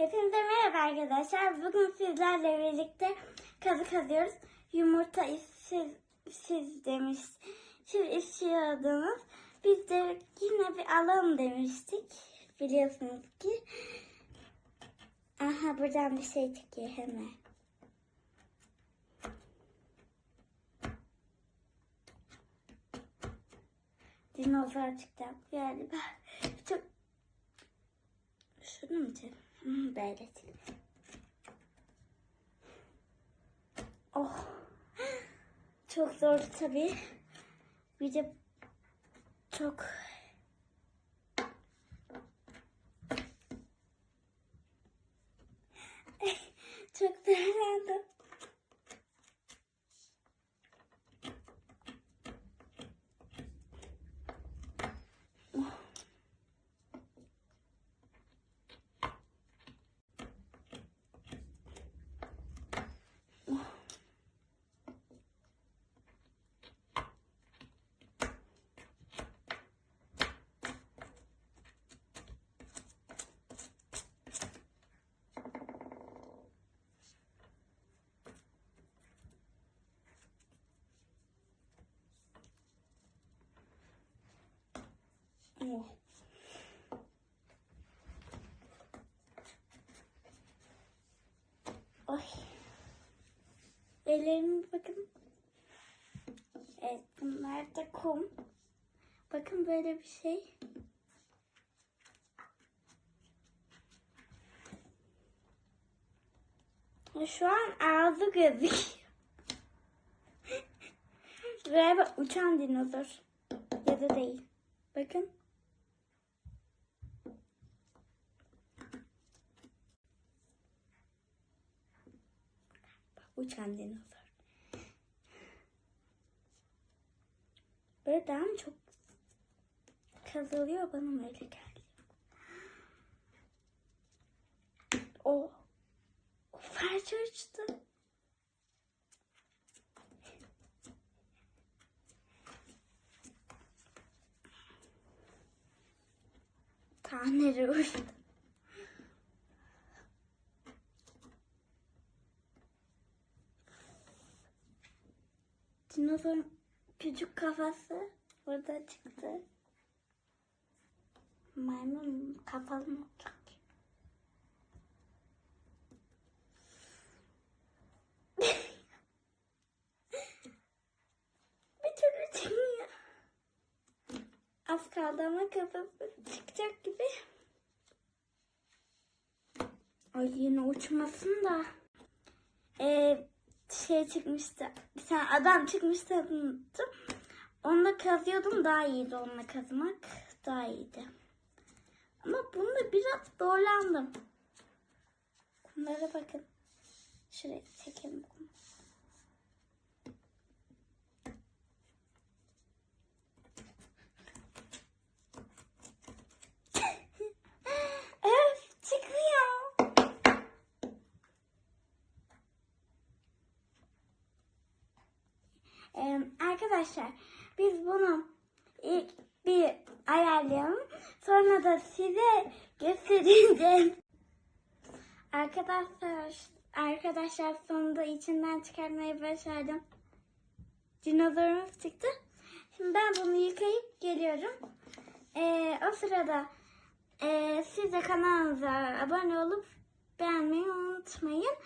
Hepinize merhaba arkadaşlar. Bugün sizlerle birlikte kazı kazıyoruz. Yumurta siz, siz demiş. Siz istiyordunuz. Biz de yine bir alalım demiştik. Biliyorsunuz ki. Aha buradan bir şey çıkıyor hemen. Dinozor çıktı galiba. Çok... Şunu mu canım? Böyle. Oh. Çok zor tabii. Bir de çok zorlandım. Oh. Ay. Ellerime bakın. Evet bunlar da kum. Bakın böyle bir şey. Şu an ağzı gözüküyor. Galiba uçan dinozor. Ya da değil. Bakın. Uçan dinozor. Böyle daha mı çok kazılıyor bana mı öyle geldi? O parça uçtu. Tanrı uçtu. Dinozorun küçük kafası burada çıktı. Maymun kafalı mı. Az kaldı ama kafası çıkacak gibi. Ay yine uçmasın da. Ee, şey çıkmıştı. Bir tane adam çıkmıştı unuttum. Onunla kazıyordum daha iyiydi onunla kazmak. Daha iyiydi. Ama bunda biraz zorlandım. Kumlara bakın. Şuraya çekelim Arkadaşlar biz bunu ilk bir ayarlayalım. Sonra da size göstereceğim. Arkadaşlar arkadaşlar sonunda içinden çıkarmayı başardım. Dinozorumuz çıktı. Şimdi ben bunu yıkayıp geliyorum. Ee, o sırada e, siz de kanalımıza abone olup beğenmeyi unutmayın.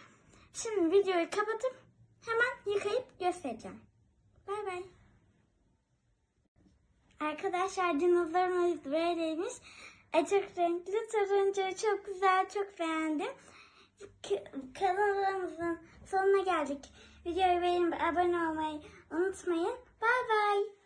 Şimdi videoyu kapatıp hemen yıkayıp göstereceğim. Bay bay. Arkadaşlar dinozorumuz böyleymiş. Açık renkli turuncu çok güzel çok beğendim. Kanalımızın sonuna geldik. Videoyu beğenip abone olmayı unutmayın. Bay bay.